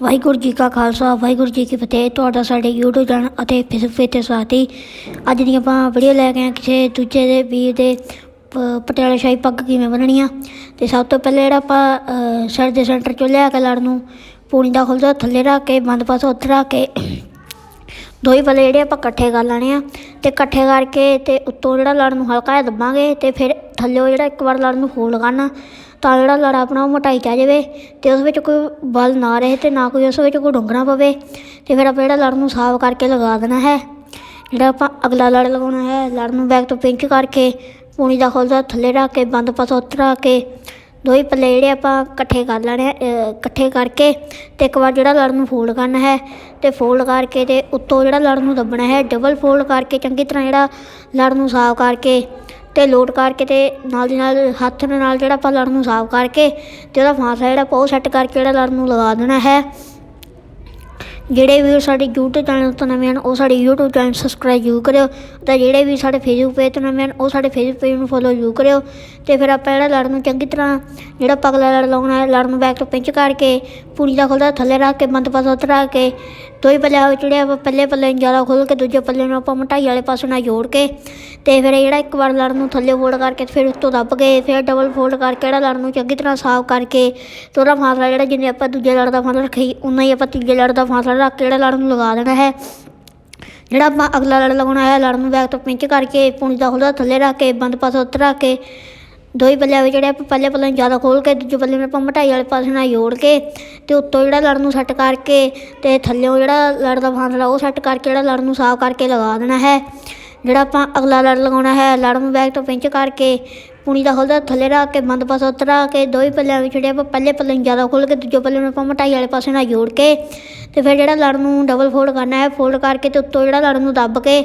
ਵਾਹਿਗੁਰੂ ਜੀ ਕਾ ਖਾਲਸਾ ਵਾਹਿਗੁਰੂ ਜੀ ਕੀ ਫਤਿਹ। ਤੁਹਾਡਾ ਸਾਡੇ YouTube ਚੈਨਲ ਅਤੇ ਫੇਸਬੁੱਕ ਤੇ ਸਾਥੀ ਅੱਜ ਦੀ ਆਪਾਂ ਵੀਡੀਓ ਲੈ ਕੇ ਆਏ ਹਾਂ ਕਿਸੇ ਦੂਜੇ ਦੇ ਵੀਰ ਦੇ ਪ- ਪਟਿਆਲਾ ਸ਼ਾਹੀ ਪੱਗ ਕਿਵੇਂ ਬਣਨੀ ਆ। ਤੇ ਸਭ ਤੋਂ ਪਹਿਲੇ ਜਿਹੜਾ ਆਪਾਂ ਅ, ਸਿਰ ਦੇ ਸੈਂਟਰ ਚੋਂ ਲਿਆ ਕੇ ਲੜ ਨੂੰ ਪੂਣੀ ਦਾ ਖੁੱਲਦਾ ਥੱਲੇ ਰੱਖ ਕੇ ਬੰਦ ਪਾਸੋਂ ਉੱਤੇ ਰੱਖ ਕੇ ਦੋ ਹੀ ਪੱਲੇ ਜਿਹੜੇ ਆਪਾਂ ਇਕੱਠੇ ਕਰ ਲੈਣੇ ਆ। ਤੇ ਇਕੱਠੇ ਕਰਕੇ ਤੇ ਉੱਤੋਂ ਜਿਹੜਾ ਲੜ ਨੂੰ ਹਲਕਾ ਜਿਹਾ ਦੱਬਾਂਗੇ ਤੇ ਫਿਰ ਥੱਲੇੋਂ ਜਿਹੜਾ ਇੱਕ ਵਾਰ ਲੜ ਨੂੰ ਫੋਲਡ ਕਰਨਾ ਤਾਂ ਜਿਹੜਾ ਲੜ ਆਪਣਾ ਉਹ ਮੋਟਾਈ ਚ ਆ ਜਾਵੇ ਤੇ ਉਸ ਵਿੱਚ ਕੋਈ ਬਲ ਨਾ ਰਹੇ ਤੇ ਨਾ ਕੋਈ ਉਸ ਵਿੱਚ ਕੋਈ ਡੁੰਗਣਾ ਪਵੇ ਤੇ ਫਿਰ ਆਪਾਂ ਜਿਹੜਾ ਲੜ ਨੂੰ ਸਾਫ਼ ਕਰਕੇ ਲਗਾ ਦੇਣਾ ਹੈ। ਜਿਹੜਾ ਆਪਾਂ ਅਗਲਾ ਲੜ ਲਗਾਉਣਾ ਹੈ ਲੜ ਨੂੰ ਬੈਕ ਤੋਂ ਪਿੰਚ ਕਰਕੇ ਪੂਣੀ ਦਾ ਖੋਲਦਾ ਥੱਲੇ ਰੱਖ ਕੇ ਬੰਦ ਪਾਸੋਂ ਉੱਤੇ ਕੇ ਦੋ ਹੀ ਪੱਲੇ ਜਿਹੜੇ ਆਪਾਂ ਇਕੱਠੇ ਕਰ ਲੈਣੇ ਆ, ਇਕੱਠੇ ਕਰਕੇ ਤੇ ਇੱਕ ਵਾਰ ਜਿਹੜਾ ਲੜ ਨੂੰ ਫੋਲਡ ਕਰਨਾ ਹੈ ਤੇ ਫੋਲਡ ਕਰਕੇ ਤੇ ਉੱਤੋਂ ਜਿਹੜਾ ਲੜ ਨੂੰ ਦੱਬਣਾ ਹੈ ਡਬਲ ਫੋਲਡ ਕਰਕੇ ਚੰਗੀ ਤਰ੍ਹਾਂ ਜਿਹੜਾ ਲੜ ਨੂੰ ਸਾਫ਼ ਕਰਕੇ ਤੇ ਲੋਡ ਕਰਕੇ ਤੇ ਨਾਲ ਦੀ ਨਾਲ ਹੱਥ ਦੇ ਨਾਲ ਜਿਹੜਾ ਆਪਾਂ ਲੜ ਨੂੰ ਸਾਫ਼ ਕਰਕੇ ਤੇ ਉਹਦਾ ਫਾਂਸਾ ਜਿਹੜਾ ਆਪਾਂ ਉਹ ਸੈੱਟ ਕਰਕੇ ਜਿਹੜਾ ਲੜ ਨੂੰ ਲਗਾ ਦੇਣਾ ਹੈ। ਜਿਹੜੇ ਵੀ ਸਾਡੇ YouTube ਚੈਨਲ ਤੋਂ ਨਵੇਂ ਹਨ, ਉਹ ਸਾਡੇ YouTube ਚੈਨਲ ਸਬਸਕ੍ਰਾਈਬ ਜ਼ਰੂਰ ਕਰਿਓ ਤੇ ਜਿਹੜੇ ਵੀ ਸਾਡੇ Facebook ਪੇਜ ਤੋਂ ਨਵੇਂ ਹਨ, ਉਹ ਸਾਡੇ Facebook ਪੇਜ ਨੂੰ ਫੋਲੋ ਜ਼ਰੂਰ ਕਰਿਓ ਤੇ ਫਿਰ ਆਪਾਂ ਜਿਹੜਾ ਲੜ ਨੂੰ ਚੰਗੀ ਤਰ੍ਹਾਂ, ਜਿਹੜਾ ਪਗਲਾ ਲੜ ਲਾਉਣਾ ਹੈ, ਲੜ ਨੂੰ ਬੈਕ ਤੋਂ ਪਿੰਚ ਕਰਕੇ, ਪੂਰੀ ਦਾ ਖੁੱਲਦਾ ਥੱਲੇ ਰੱਖ ਕੇ, ਬੰਦ ਪਾਸੋਂ ਉਤਰਾ ਕੇ ਦੋ ਹੀ ਪੱਲੇ ਵਿੱਚ ਜਿਹੜੇ ਆਪਾਂ ਪੱਲੇ ਪੱਲੇ ਨੂੰ ਜ਼ਿਆਦਾ ਖੋਲ ਕੇ, ਦੂਜੇ ਪੱਲੇ ਨੂੰ ਆਪਾਂ ਮਟਾਈ ਵਾਲੇ ਪਾਸੇ ਨਾਲ ਜੋੜ ਕੇ, ਤੇ ਫਿਰ ਜਿਹੜਾ ਇੱਕ ਵਾਰ ਲੜ ਨੂੰ ਥੱਲੇ ਫੋਲਡ ਕਰਕੇ ਫਿਰ ਉਸ ਤੋਂ ਦੱਬ ਕੇ, ਫਿਰ ਡਬਲ ਫੋਲਡ ਕਰਕੇ ਜਿਹੜਾ ਲੜ ਨੂੰ ਚੰਗੀ ਤਰ੍ਹਾਂ ਸਾਫ਼ ਕਰਕੇ, ਤੇ ਉਹਦਾ ਫਾਸਲਾ ਜਿਹੜਾ ਜਿੰਨੇ ਆਪਾਂ ਦੂਜੇ ਲੜ ਦਾ ਫਾਸਲਾ ਰੱਖੀ ਉਨਾ ਹੀ ਆਪਾਂ ਤੀਜੇ ਲੜ ਦਾ ਫਾਸਲਾ ਰੱਖ ਕੇ ਜਿਹੜਾ ਲੜ ਨੂੰ ਲਗਾ ਦੇਣਾ ਹੈ। ਜਿਹੜਾ ਆਪਾਂ ਅਗਲਾ ਲੜ ਲਗਾਉਣਾ ਹੈ, ਲੜ ਨੂੰ ਬੈਕ ਤੋਂ ਪਿੰਚ ਕਰਕੇ ਪੂਣੀ ਦਾ ਖੁੱਲ੍ਹਾ ਥੱਲੇ ਰੱਖ ਕੇ, ਬੰਦ ਪਾਸੋਂ ਉਤਰਾ ਕੇ ਦੋ ਹੀ ਪੱਲਿਆਂ ਵਿੱਚ ਜਿਹੜੇ ਆਪਾਂ ਪੱਲੇ ਪੱਲੇ ਨੂੰ ਜ਼ਿਆਦਾ ਖੋਲ ਕੇ, ਦੂਜੇ ਪੱਲੇ ਨੂੰ ਆਪਾਂ ਮਟਾਈ ਵਾਲੇ ਪਾਸੇ ਨਾਲ ਜੋੜ ਕੇ ਤੇ ਉੱਤੋਂ ਜਿਹੜਾ ਲੜ ਨੂੰ ਸੈੱਟ ਕਰਕੇ ਤੇ ਥੱਲੇੋਂ ਜਿਹੜਾ ਲੜ ਦਾ ਫਾਸਲਾ ਉਹ ਸੈੱਟ ਕਰਕੇ ਜਿਹੜਾ ਲੜ ਨੂੰ ਸਾਫ਼ ਕਰਕੇ ਲਗਾ ਦੇਣਾ ਹੈ। ਜਿਹੜਾ ਆਪਾਂ ਅਗਲਾ ਲੜ ਲਗਾਉਣਾ ਹੈ, ਲੜ ਨੂੰ ਬੈਕ ਤੋਂ ਪਿੰਚ ਕਰਕੇ ਪੂਣੀ ਦਾ ਖੁੱਲ੍ਹਾ ਥੱਲੇ ਰੱਖ ਕੇ, ਬੰਦ ਪਾਸੋਂ ਉੱਤੇ ਕੇ ਦੋ ਹੀ ਪੱਲਿਆਂ ਵਿੱਚ ਜਿਹੜੇ ਆਪਾਂ ਪੱਲੇ ਪੱਲੇ ਨੂੰ ਜ਼ਿਆਦਾ ਖੋਲ ਕੇ, ਦੂਜੇ ਪੱਲੇ ਨੂੰ ਆਪਾਂ ਮਟਾਈ ਵਾਲੇ ਪਾਸੇ ਨਾਲ ਜੋੜ ਕੇ ਤੇ ਫਿਰ ਜਿਹੜਾ ਲੜ ਨੂੰ ਡਬਲ ਫੋਲਡ ਕਰਨਾ ਹੈ ਫੋਲਡ ਕਰਕੇ ਤੇ ਉੱਤੋਂ ਜਿਹੜਾ ਲੜ ਨੂੰ ਦੱਬ ਕੇ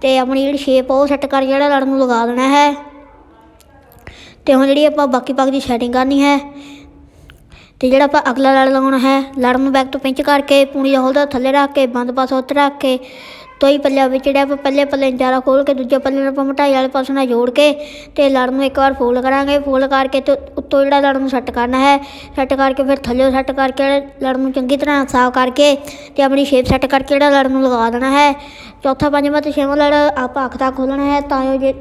ਤੇ ਆਪਣੀ ਜਿਹੜੀ ਸ਼ੇਪ ਉਹ ਸੈੱਟ ਕਰ ਜਿਹੜਾ ਲੜ ਨੂੰ ਲਗਾ ਦੇਣਾ ਹੈ। ਤੇ ਹੁਣ ਜਿਹੜੀ ਆਪਾਂ ਬਾਕੀ ਪੱਗ ਦੀ ਸੈਟਿੰਗ ਕਰਨੀ ਹੈ ਤੇ ਜਿਹੜਾ ਆਪਾਂ ਅਗਲਾ ਲੜ ਲਗਾਉਣਾ ਹੈ, ਲੜ ਨੂੰ ਬੈਕ ਤੋਂ ਪਿੰਚ ਕਰਕੇ, ਪੂਣੀ ਦਾ ਹੋਲਦਾ ਥੱਲੇ ਰੱਖ ਕੇ, ਬੰਦ ਪਾਸ ਉੱਤੇ ਰੱਖ ਕੇ ਤੋਈ ਪੱਲਿਆਂ ਵਿੱਚ ਜਿਹੜਾ ਆਪਾਂ ਪੱਲੇ ਪੱਲੇ ਨੂੰ ਜ਼ਿਆਦਾ ਖੋਲ ਕੇ ਦੂਜੇ ਪੱਲੇ ਨੂੰ ਆਪਾਂ ਮਟਾਈ ਵਾਲੇ ਪਾਸੇ ਨਾਲ ਜੋੜ ਕੇ ਤੇ ਲੜ ਨੂੰ ਇੱਕ ਵਾਰ ਫੋਲਡ ਕਰਾਂਗੇ। ਫੋਲਡ ਕਰਕੇ ਤੇ ਉੱਤੋਂ ਜਿਹੜਾ ਲੜ ਨੂੰ ਸੈੱਟ ਕਰਨਾ ਹੈ, ਸੈੱਟ ਕਰਕੇ ਫਿਰ ਥੱਲੇ ਸੈੱਟ ਕਰਕੇ ਲੜ ਨੂੰ ਚੰਗੀ ਤਰ੍ਹਾਂ ਸਾਫ਼ ਕਰਕੇ ਤੇ ਆਪਣੀ ਸ਼ੇਪ ਸੈੱਟ ਕਰਕੇ ਜਿਹੜਾ ਲੜ ਨੂੰ ਲਗਾ ਦੇਣਾ ਹੈ। ਚੌਥਾ, ਪੰਜਵਾਂ ਤੇ ਛੇਵਾਂ ਲੜ ਆਪਾਂ ਅੱਖ ਤੱਕ ਖੋਲਣਾ ਹੈ ਤਾਂ ਜੋ ਜੇ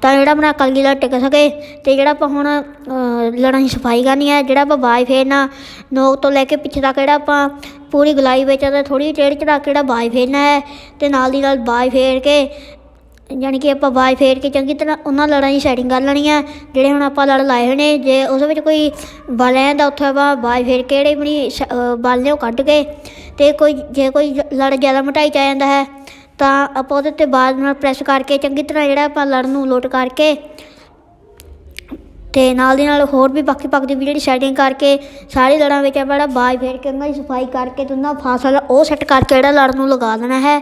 ਤਾਂ ਜਿਹੜਾ ਆਪਣਾ ਕਲਗੀ ਲੜ ਟਿਕ ਸਕੇ ਤੇ ਜਿਹੜਾ ਆਪਾਂ ਹੁਣ ਲੜਾਂ ਦੀ ਸਫ਼ਾਈ ਕਰਨੀ ਹੈ, ਜਿਹੜਾ ਆਪਾਂ ਬਾਈ ਫੇਰਨਾ, ਨੋਕ ਤੋਂ ਲੈ ਕੇ ਪਿੱਛੇ ਤੱਕ ਜਿਹੜਾ ਆਪਾਂ ਪੂਰੀ ਗਲਾਈ ਵਿੱਚ ਤੇ ਥੋੜੀ ਟੇੜ ਚੜਾ ਕੇ ਜਿਹੜਾ ਬਾਈ ਫੇਰਨਾ ਹੈ ਤੇ ਨਾਲ ਦੀ ਨਾਲ ਬਾਈ ਫੇਰ ਕੇ, ਯਾਨੀ ਕਿ ਆਪਾਂ ਬਾਈ ਫੇਰ ਕੇ ਚੰਗੀ ਤਰ੍ਹਾਂ ਉਹਨਾਂ ਲੜਾਂ ਦੀ ਸੈਟਿੰਗ ਕਰ ਲੈਣੀ ਆ ਜਿਹੜੇ ਹੁਣ ਆਪਾਂ ਲੜ ਲਾਏ ਹੋਏ ਨੇ, ਜੇ ਉਸ ਵਿੱਚ ਕੋਈ ਬਲ ਹੈ ਤਾਂ ਉੱਥੇ ਆਪਾਂ ਬਾਈ ਫੇਰ ਕੇ ਜਿਹੜੇ ਆਪਣੀ ਸ- ਬਲ ਨੇ ਉਹ ਕੱਢ ਕੇ ਤੇ ਕੋਈ, ਜੇ ਕੋਈ ਲੜ ਜ਼ਿਆਦਾ ਮੋਟਾਈ ਚ ਆ ਜਾਂਦਾ ਹੈ, ਤਾਂ ਆਪਾਂ ਉਹਦੇ ਤੇ ਬਾਅਦ ਨਾਲ ਪ੍ਰੈਸ ਕਰਕੇ ਚੰਗੀ ਤਰ੍ਹਾਂ ਜਿਹੜਾ ਆਪਾਂ ਲੜ ਨੂੰ ਲੋਟ ਕਰਕੇ ਤੇ ਨਾਲ ਦੀ ਨਾਲ ਹੋਰ ਵੀ ਬਾਕੀ ਪੱਕ ਦੀ ਵੀ ਜਿਹੜੀ ਸੈਟਿੰਗ ਕਰਕੇ ਸਾਰੀ ਲੜਾਂ ਵਿੱਚ ਆਪਾਂ ਜਿਹੜਾ ਬਾਜ ਫੇਰ ਕੇ ਉਹਨਾਂ ਦੀ ਸਫ਼ਾਈ ਕਰਕੇ ਤੇ ਉਹਨਾਂ ਦਾ ਫਾਸਲਾ ਉਹ ਸੈੱਟ ਕਰਕੇ ਜਿਹੜਾ ਲੜ ਨੂੰ ਲਗਾ ਦੇਣਾ ਹੈ।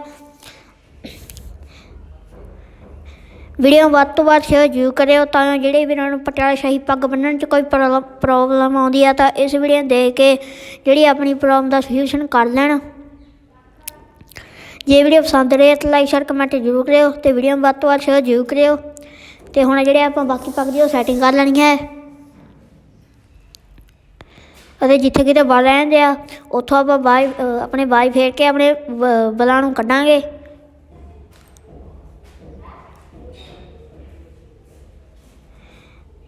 ਵੀਡੀਓ ਵੱਧ ਤੋਂ ਵੱਧ ਸ਼ੇਅਰ ਜ਼ਰੂਰ ਕਰਿਓ ਤਾਂ ਜੋ ਜਿਹੜੇ ਵੀਰਾਂ ਨੂੰ ਪਟਿਆਲਾ ਸ਼ਾਹੀ ਪੱਗ ਬੰਨਣ 'ਚ ਕੋਈ ਪ੍ਰੋਬਲਮ ਆਉਂਦੀ ਆ ਤਾਂ ਇਸ ਵੀਡੀਓ ਨੂੰ ਦੇਖ ਕੇ ਜਿਹੜੀ ਆਪਣੀ ਪ੍ਰੋਬਲਮ ਦਾ ਸੋਲੂਸ਼ਨ ਕਰ ਲੈਣ। ਜੇ ਵੀਡੀਓ ਪਸੰਦ ਰਹੇ ਤਾਂ ਲਾਈਕ ਸ਼ੇਅਰ ਕਮੈਂਟ ਜ਼ਰੂਰ ਕਰਿਓ ਤੇ ਵੀਡੀਓ ਨੂੰ ਵੱਧ ਤੋਂ ਵੱਧ ਸ਼ੇਅਰ ਜ਼ਰੂਰ ਕਰਿਓ। ਤੇ ਹੁਣ ਜਿਹੜੇ ਆਪਾਂ ਬਾਕੀ ਪੱਗ ਦੀ ਉਹ ਸੈਟਿੰਗ ਕਰ ਲੈਣੀ ਹੈ। ਅਤੇ ਜਿੱਥੇ ਕਿਤੇ ਬਲ ਰਹਿੰਦੇ ਆ ਉੱਥੋਂ ਆਪਾਂ ਬਾਈ ਆਪਣੇ ਬਾਈ ਫੇਰ ਕੇ ਆਪਣੇ ਬ- ਬਲਾਂ ਨੂੰ ਕੱਢਾਂਗੇ।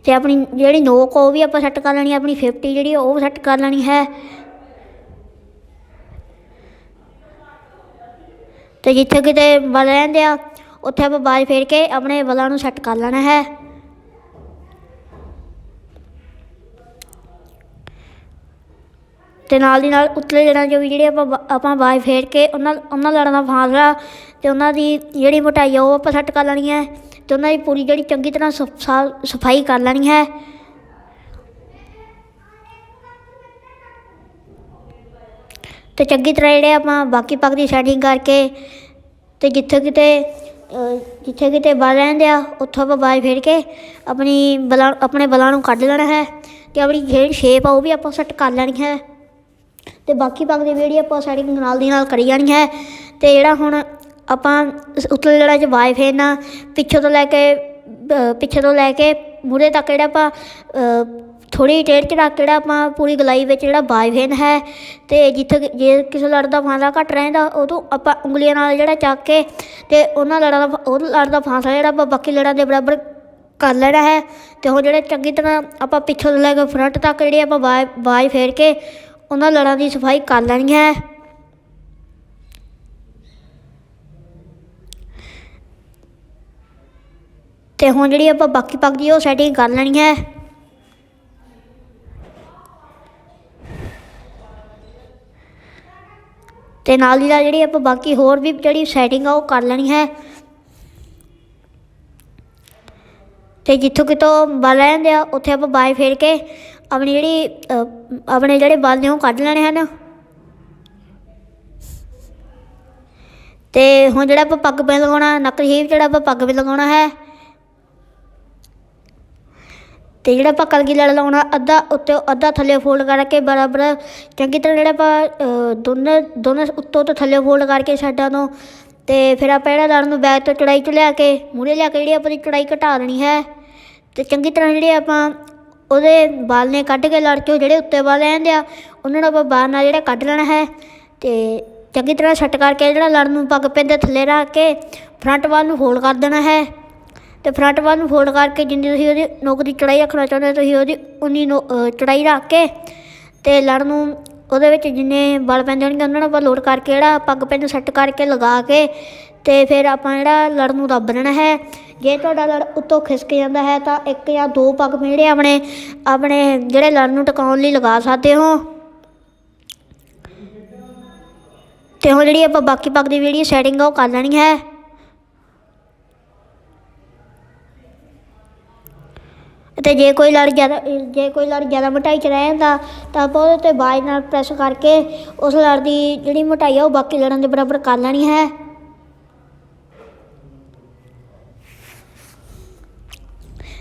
ਤੇ ਆਪਣੀ ਜਿਹੜੀ ਨੋਕ ਉਹ ਵੀ ਆਪਾਂ ਸੈੱਟ ਕਰ ਲੈਣੀ ਹੈ, ਆਪਣੀ 50 ਜਿਹੜੀ ਆ ਉਹ ਸੈੱਟ ਕਰ ਲੈਣੀ ਹੈ। ਤੇ ਜਿੱਥੇ ਕਿਤੇ ਬਲ ਰਹਿੰਦੇ ਆ ਉੱਥੇ ਆਪਾਂ ਬਾਜ ਫੇਰ ਕੇ ਆਪਣੇ ਬਲਾਂ ਨੂੰ ਸੈੱਟ ਕਰ ਲੈਣਾ ਹੈ। ਤੇ ਨਾਲ ਦੀ ਨਾਲ ਉਤਲੇ ਲੜਾਂ ਜੋ ਵੀ ਜਿਹੜੇ ਆਪਾਂ ਬ- ਆਪਾਂ ਬਾਜ ਫੇਰ ਕੇ ਉਹਨਾਂ ਉਹਨਾਂ ਲੜਾਂ ਦਾ ਫਾਸਲਾ ਤੇ ਉਹਨਾਂ ਦੀ ਜਿਹੜੀ ਮੋਟਾਈ ਆ ਉਹ ਆਪਾਂ ਸੈੱਟ ਕਰ ਲੈਣੀ ਹੈ ਤੇ ਉਹਨਾਂ ਦੀ ਪੂਰੀ ਜਿਹੜੀ ਚੰਗੀ ਤਰ੍ਹਾਂ ਸਫ- ਸਾਫ਼ ਸਫ਼ਾਈ ਕਰ ਲੈਣੀ ਹੈ। ਤੇ ਚੰਗੀ ਤਰ੍ਹਾਂ ਜਿਹੜੇ ਆਪਾਂ ਬਾਕੀ ਪੱਕ ਦੀ ਸੈਟਿੰਗ ਕਰਕੇ ਤੇ ਜਿੱਥੇ ਕਿਤੇ ਜਿੱਥੇ ਕਿਤੇ ਬਲ ਰਹਿੰਦੇ ਆ, ਉੱਥੋਂ ਆਪਾਂ ਬਾਜ ਫੇਰ ਕੇ ਆਪਣੀ ਬਲਾਂ ਆਪਣੇ ਬਲਾਂ ਨੂੰ ਕੱਢ ਲੈਣਾ ਹੈ ਤੇ ਆਪਣੀ ਜਿਹੜੀ ਸ਼ੇਪ ਆ ਉਹ ਵੀ ਆਪਾਂ ਸੈੱਟ ਕਰ ਲੈਣੀ ਹੈ। ਤੇ ਬਾਕੀ ਪੱਗ ਦੀ ਜਿਹੜੀ ਆਪਾਂ ਸੈਟਿੰਗ ਨਾਲ ਦੀ ਨਾਲ ਕਰੀ ਜਾਣੀ ਹੈ। ਤੇ ਜਿਹੜਾ ਹੁਣ ਆਪਾਂ ਸ- ਉਤਲੇ ਲੜਾ ਚ ਬਾਜ ਫੇਰਨਾ, ਪਿੱਛੇ ਤੋਂ ਲੈ ਕੇ ਪਿੱਛੇ ਤੋਂ ਲੈ ਕੇ ਮੂਹਰੇ ਤੱਕ ਜਿਹੜਾ ਆਪਾਂ ਥੋੜੀ ਟੇਢ ਚੜਾ ਕੇ ਜਿਹੜਾ ਆਪਾਂ ਪੂਰੀ ਗਲਾਈ ਵਿੱਚ ਜਿਹੜਾ ਬਾਈਫੇਨ ਹੈ ਤੇ ਜਿੱਥੇ ਜੇ ਕਿਸੇ ਲੜ ਦਾ ਫਾਂਸਾ ਘੱਟ ਰਹਿੰਦਾ, ਉਦੋਂ ਆਪਾਂ ਉਂਗਲੀਆਂ ਨਾਲ ਜਿਹੜਾ ਚੱਕ ਕੇ ਤੇ ਉਹਨਾਂ ਲੜਾਂ ਦਾ ਉਹ ਲੜ ਦਾ ਫਾਂਸਾ ਜਿਹੜਾ ਆਪਾਂ ਬਾਕੀ ਲੜਾਂ ਦੇ ਬਰਾਬਰ ਕਰ ਲੈਣਾ ਹੈ ਤੇ ਹੁਣ ਜਿਹੜੇ ਚੰਗੀ ਤਰ੍ਹਾਂ ਆਪਾਂ ਪਿੱਛੋਂ ਲੈ ਕੇ ਫਰੰਟ ਤੱਕ ਜਿਹੜੇ ਆਪਾਂ ਬਾਈ ਬਾਈ ਫੇਰ ਕੇ ਉਹਨਾਂ ਲੜਾਂ ਦੀ ਸਫ਼ਾਈ ਕਰ ਲੈਣੀ ਹੈ। ਤੇ ਹੁਣ ਜਿਹੜੀ ਆਪਾਂ ਬਾਕੀ ਪੱਗ ਦੀ ਉਹ ਸੈਟਿੰਗ ਕਰ ਲੈਣੀ ਹੈ। ਤੇ ਨਾਲ ਦੀ ਨਾਲ ਜਿਹੜੀ ਆਪਾਂ ਬਾਕੀ ਹੋਰ ਵੀ ਜਿਹੜੀ ਸੈਟਿੰਗ ਆ ਉਹ ਕਰ ਲੈਣੀ ਹੈ। ਤੇ ਜਿੱਥੋਂ ਕਿਤੋਂ ਬਲ ਰਹਿੰਦੇ ਆ, ਉੱਥੇ ਆਪਾਂ ਬਾਈ ਫੇਰ ਕੇ ਆਪਣੀ ਜਿਹੜੀ ਆਪਣੇ ਜਿਹੜੇ ਬਲ ਨੇ ਉਹ ਕੱਢ ਲੈਣੇ ਹਨ। ਤੇ ਹੁਣ ਜਿਹੜਾ ਆਪਾਂ ਪੱਗ ਪੈ ਲਗਾਉਣਾ, ਨੱਕ ਹੀਪ ਜਿਹੜਾ ਆਪਾਂ ਪੱਗ ਪੇ ਲਗਾਉਣਾ ਹੈ ਤੇ ਜਿਹੜਾ ਆਪਾਂ ਕਲਗੀ ਲੜ ਲਾਉਣਾ ਅੱਧਾ ਉੱਤੇ ਅੱਧਾ ਥੱਲੇ ਫੋਲਡ ਕਰਕੇ ਬਰਾਬਰ ਚੰਗੀ ਤਰ੍ਹਾਂ ਜਿਹੜਾ ਆਪਾਂ ਅ, ਦੋਨੇ ਦੋਨੇ ਉੱਤੋਂ ਤੋਂ ਥੱਲੇ ਫੋਲਡ ਕਰਕੇ ਸਾਈਡਾਂ ਤੋਂ ਤੇ ਫਿਰ ਆਪਾਂ ਜਿਹੜਾ ਲੜ ਨੂੰ ਬੈਕ ਤੋਂ ਚੜਾਈ ਚ ਲਿਆ ਕੇ ਮੂਹਰੇ ਲਿਆ ਕੇ ਜਿਹੜੀ ਆਪਾਂ ਦੀ ਚੜਾਈ ਘਟਾ ਦੇਣੀ ਹੈ ਤੇ ਚੰਗੀ ਤਰ੍ਹਾਂ ਜਿਹੜੇ ਆਪਾਂ ਉਹਦੇ ਬਾਲ ਨੇ ਕੱਢ ਕੇ ਲੜ ਚੋਂ ਜਿਹੜੇ ਉੱਤੇ ਵਾਲ ਰਹਿੰਦੇ ਆ ਉਹਨਾਂ ਨੂੰ ਆਪਾਂ ਬਾਹਰ ਨਾਲ ਜਿਹੜਾ ਕੱਢ ਲੈਣਾ ਹੈ ਤੇ ਚੰਗੀ ਤਰ੍ਹਾਂ ਸੈੱਟ ਕਰਕੇ ਜਿਹੜਾ ਲੜ ਨੂੰ ਪੱਗ ਪੈਂਦੇ ਥੱਲੇ ਰੱਖ ਕੇ ਫਰੰਟ ਵਾਲ ਨੂੰ ਫੋਲਡ ਕਰ ਦੇਣਾ ਹੈ। ਤੇ ਫਰੰਟ ਵਾਲ ਨੂੰ ਫੋਲਡ ਕਰਕੇ ਜਿੰਨੀ ਤੁਸੀਂ ਉਹਦੀ ਨੋਕ ਦੀ ਚੜਾਈ ਰੱਖਣਾ ਚਾਹੁੰਦੇ ਹੋ, ਤੁਸੀਂ ਉਹਦੀ ਉਨੀ ਨੋ- ਚੜਾਈ ਰੱਖ ਕੇ ਤੇ ਲੜ ਨੂੰ ਉਹਦੇ ਵਿੱਚ ਜਿੰਨੇ ਬਲ ਪੈਂਦੇ ਹੋਣਗੇ, ਉਹਨਾਂ ਨੂੰ ਆਪਾਂ ਲੋਡ ਕਰਕੇ ਜਿਹੜਾ ਪੱਗ ਪੈਨ ਸੈੱਟ ਕਰਕੇ ਲਗਾ ਕੇ ਤੇ ਫਿਰ ਆਪਾਂ ਜਿਹੜਾ ਲੜ ਨੂੰ ਦੱਬ ਦੇਣਾ ਹੈ। ਜੇ ਤੁਹਾਡਾ ਲੜ ਉੱਤੋਂ ਖਿਸਕ ਜਾਂਦਾ ਹੈ ਤਾਂ ਇੱਕ ਜਾਂ ਦੋ ਪੱਗ ਪੀਣ ਜਿਹੜੇ ਆਪਣੇ ਆਪਣੇ ਜਿਹੜੇ ਲੜ ਨੂੰ ਟਿਕਾਉਣ ਲਈ ਲਗਾ ਸਕਦੇ ਹੋ। ਤੇ ਹੁਣ ਜਿਹੜੀ ਆਪਾਂ ਬਾਕੀ ਪੱਗ ਦੀ ਜਿਹੜੀ ਸੈਟਿੰਗ ਆ ਉਹ ਕਰ ਲੈਣੀ ਹੈ। ਤੇ ਜੇ ਕੋਈ ਲੜ ਜ਼ਿਆਦਾ, ਜੇ ਕੋਈ ਲੜ ਜ਼ਿਆਦਾ ਮੋਟਾਈ ਚ ਰਹਿ ਜਾਂਦਾ, ਤਾਂ ਆਪਾਂ ਉਹਦੇ ਤੇ ਬਾਜ ਨਾਲ ਪ੍ਰੈਸ ਕਰਕੇ ਉਸ ਲੜ ਦੀ ਜਿਹੜੀ ਮੋਟਾਈ ਆ ਉਹ ਬਾਕੀ ਲੜਨ ਦੇ ਬਰਾਬਰ ਕਰ ਲੈਣੀ ਹੈ।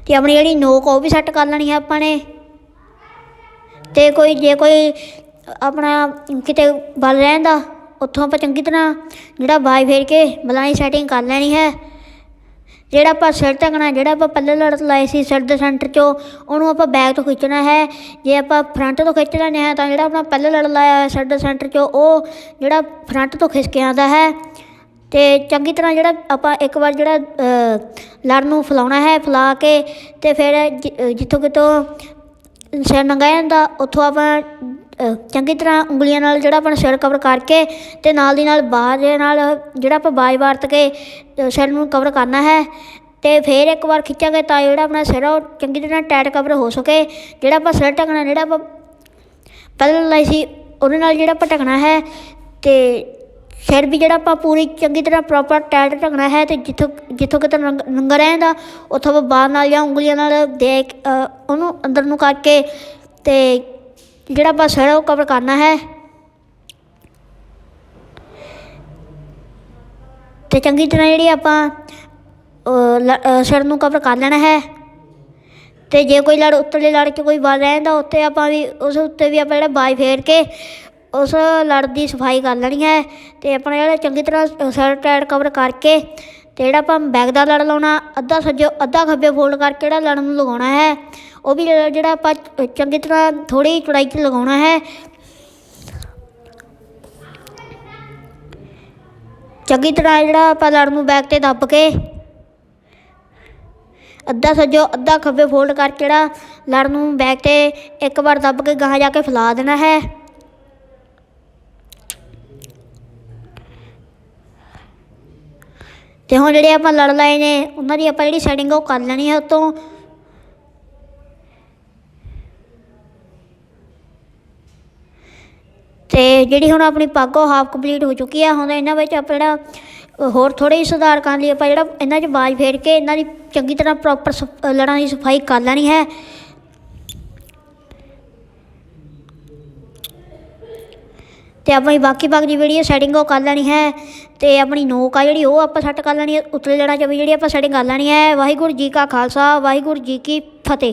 ਤੇ ਆਪਣੀ ਜਿਹੜੀ ਨੋਕ ਆ ਉਹ ਵੀ ਸੈੱਟ ਕਰ ਲੈਣੀ ਹੈ ਆਪਾਂ ਨੇ। ਤੇ ਕੋਈ, ਜੇ ਕੋਈ ਆਪਣਾ ਕਿਤੇ ਬਲ ਰਹਿੰਦਾ, ਉੱਥੋਂ ਆਪਾਂ ਚੰਗੀ ਤਰ੍ਹਾਂ ਜਿਹੜਾ ਬਾਈ ਫੇਰ ਕੇ ਬਲਾਈ ਸੈਟਿੰਗ ਕਰ ਲੈਣੀ ਹੈ। ਜਿਹੜਾ ਆਪਾਂ ਸਿਰ ਢਕਣਾ ਜਿਹੜਾ ਆਪਾਂ ਪੱਲੇ ਲੜ ਲਾਏ ਸੀ ਸਿਰ ਦੇ ਸੈਂਟਰ 'ਚੋਂ, ਉਹਨੂੰ ਆਪਾਂ ਬੈਕ ਤੋਂ ਖਿੱਚਣਾ ਹੈ। ਜੇ ਆਪਾਂ ਫਰੰਟ ਤੋਂ ਖਿੱਚ ਲੈਂਦੇ ਹਾਂ, ਤਾਂ ਜਿਹੜਾ ਆਪਣਾ ਪੱਲੇ ਲੜ ਲਾਇਆ ਹੋਇਆ ਸਿਰ ਦੇ ਸੈਂਟਰ 'ਚੋਂ, ਉਹ ਜਿਹੜਾ ਫਰੰਟ ਤੋਂ ਖਿਸਕ ਆਉਂਦਾ ਹੈ। ਤੇ ਚੰਗੀ ਤਰ੍ਹਾਂ ਜਿਹੜਾ ਆਪਾਂ ਇੱਕ ਵਾਰ ਜਿਹੜਾ ਲੜ ਨੂੰ ਫਲਾਉਣਾ ਹੈ, ਫੈਲਾ ਕੇ, ਤੇ ਫਿਰ ਜਿੱਥੋਂ ਕਿਤੋਂ ਸਿਰ ਨੰਗਾ ਜਾਂਦਾ, ਉੱਥੋਂ ਆਪਾਂ ਚੰਗੀ ਤਰ੍ਹਾਂ ਉਂਗਲੀਆਂ ਨਾਲ ਜਿਹੜਾ ਆਪਣਾ ਸਿਰ ਕਵਰ ਕਰਕੇ ਅਤੇ ਨਾਲ ਦੀ ਨਾਲ ਬਾਹ ਦੇ ਨਾਲ ਜਿਹੜਾ ਆਪਾਂ ਬਾਜ ਵਰਤ ਕੇ ਸਿਰ ਨੂੰ ਕਵਰ ਕਰਨਾ ਹੈ ਅਤੇ ਫਿਰ ਇੱਕ ਵਾਰ ਖਿੱਚਾਂਗੇ ਤਾਂ ਜਿਹੜਾ ਆਪਣਾ ਸਿਰ ਉਹ ਚੰਗੀ ਤਰ੍ਹਾਂ ਟਾਈਟ ਕਵਰ ਹੋ ਸਕੇ। ਜਿਹੜਾ ਆਪਾਂ ਸਿਰ ਢਕਣਾ, ਜਿਹੜਾ ਆਪਾਂ ਪਹਿਲਾਂ ਲਾਈ ਸੀ, ਉਹਦੇ ਨਾਲ ਜਿਹੜਾ ਆਪਾਂ ਢਕਣਾ ਹੈ ਅਤੇ ਸਿਰ ਵੀ ਜਿਹੜਾ ਆਪਾਂ ਪੂਰੀ ਚੰਗੀ ਤਰ੍ਹਾਂ ਪ੍ਰੋਪਰ ਟਾਈਟ ਢਕਣਾ ਹੈ ਤੇ ਜਿੱਥੋਂ ਜਿੱਥੋਂ ਕਿਤੇ ਨੰਗ, ਨੰਗਾ ਰਹਿੰਦਾ ਉੱਥੋਂ ਆਪਾਂ ਬਾਹਰ ਨਾਲ ਜਾਂ ਉਂਗਲੀਆਂ ਨਾਲ ਦੇਖ ਉਹਨੂੰ ਅੰਦਰ ਨੂੰ ਕਰਕੇ ਤੇ ਜਿਹੜਾ ਆਪਾਂ ਸਿਰ ਉਹ ਕਵਰ ਕਰਨਾ ਹੈ। ਤੇ ਚੰਗੀ ਤਰ੍ਹਾਂ ਜਿਹੜੀ ਆਪਾਂ ਅ, ਸਿਰ ਨੂੰ ਕਵਰ ਕਰ ਲੈਣਾ ਹੈ। ਤੇ ਜੇ ਕੋਈ ਲੜ ਉੱਤਲੇ ਲੜ ਕੇ ਕੋਈ ਵੱਲ ਰਹਿੰਦਾ ਉੱਤੇ ਆਪਾਂ ਵੀ ਉਸ ਉੱਤੇ ਵੀ ਆਪਾਂ ਜਿਹੜਾ ਬਾਈ ਫੇਰ ਕੇ ਉਸ ਲੜ ਦੀ ਸਫ਼ਾਈ ਕਰ ਲੈਣੀ ਹੈ। ਤੇ ਆਪਣਾ ਜਿਹੜਾ ਚੰਗੀ ਤਰ੍ਹਾਂ ਸਿਰ ਟਾਈਟ ਕਵਰ ਕਰਕੇ ਤੇ ਜਿਹੜਾ ਆਪਾਂ ਬੈਕ ਦਾ ਲੜ ਲਾਉਣਾ, ਅੱਧਾ ਸੱਜੇ ਅੱਧਾ ਖੱਬੇ ਫੋਲਡ ਕਰਕੇ ਜਿਹੜਾ ਲੜ ਨੂੰ ਲਗਾਉਣਾ ਹੈ, ਉਹ ਵੀ ਜਿਹੜਾ ਆਪਾਂ ਚੰਗੀ ਤਰ੍ਹਾਂ ਥੋੜੀ ਚੌੜਾਈ 'ਚ ਲਗਾਉਣਾ ਹੈ। ਚੰਗੀ ਤਰ੍ਹਾਂ ਜਿਹੜਾ ਆਪਾਂ ਲੜ ਨੂੰ ਬੈਕ ਤੇ ਦੱਬ ਕੇ, ਅੱਧਾ ਸੱਜੋ ਅੱਧਾ ਖੱਬੇ ਫੋਲਡ ਕਰਕੇ ਜਿਹੜਾ ਲੜ ਨੂੰ ਬੈਕ ਤੇ ਇੱਕ ਵਾਰ ਦੱਬ ਕੇ ਗਾਹ ਜਾ ਕੇ ਫੈਲਾ ਦੇਣਾ ਹੈ। ਤੇ ਹੁਣ ਜਿਹੜੇ ਆਪਾਂ ਲੜ ਲਏ ਨੇ, ਉਹਨਾਂ ਦੀ ਆਪਾਂ ਜਿਹੜੀ ਸੈਟਿੰਗ ਉਹ ਕਰ ਲੈਣੀ ਹੈ ਉਤੋਂ। ਤੇ ਜਿਹੜੀ ਹੁਣ ਆਪਣੀ ਪੱਗ ਉਹ ਹਾਫ ਕੰਪਲੀਟ ਹੋ ਚੁੱਕੀ ਆ, ਹੁਣ ਇਹਨਾਂ ਵਿੱਚ ਆਪਾਂ ਜਿਹੜਾ ਹੋਰ ਥੋੜੇ ਜਿਹੇ ਸੁਧਾਰ ਕਰਨ ਲਈ ਆਪਾਂ ਜਿਹੜਾ ਇਹਨਾਂ 'ਚ ਬਾਜ ਫੇਰ ਕੇ ਇਹਨਾਂ ਦੀ ਚੰਗੀ ਤਰ੍ਹਾਂ ਪ੍ਰੋਪਰ ਲੜਾਂ ਦੀ ਸਫ਼ਾਈ ਕਰ ਲੈਣੀ ਹੈ। ਤੇ ਆਪਣੀ ਬਾਕੀ ਪੱਗ ਦੀ ਵੀਡੀਓ ਸੈਟਿੰਗ ਉਹ ਕਰ ਲੈਣੀ ਹੈ ਤੇ ਆਪਣੀ ਨੋਕ ਆ ਜਿਹੜੀ ਉਹ ਆਪਾਂ ਸੈੱਟ ਕਰ ਲੈਣੀ ਹੈ, ਉਤਲੇ ਲੜਾਂ 'ਚ ਵੀ ਜਿਹੜੀ ਆਪਾਂ ਸੈਟਿੰਗ ਕਰ ਲੈਣੀ ਹੈ। ਵਾਹਿਗੁਰੂ ਜੀ ਕਾ ਖਾਲਸਾ, ਵਾਹਿਗੁਰੂ ਜੀ ਕੀ ਫਤਿਹ।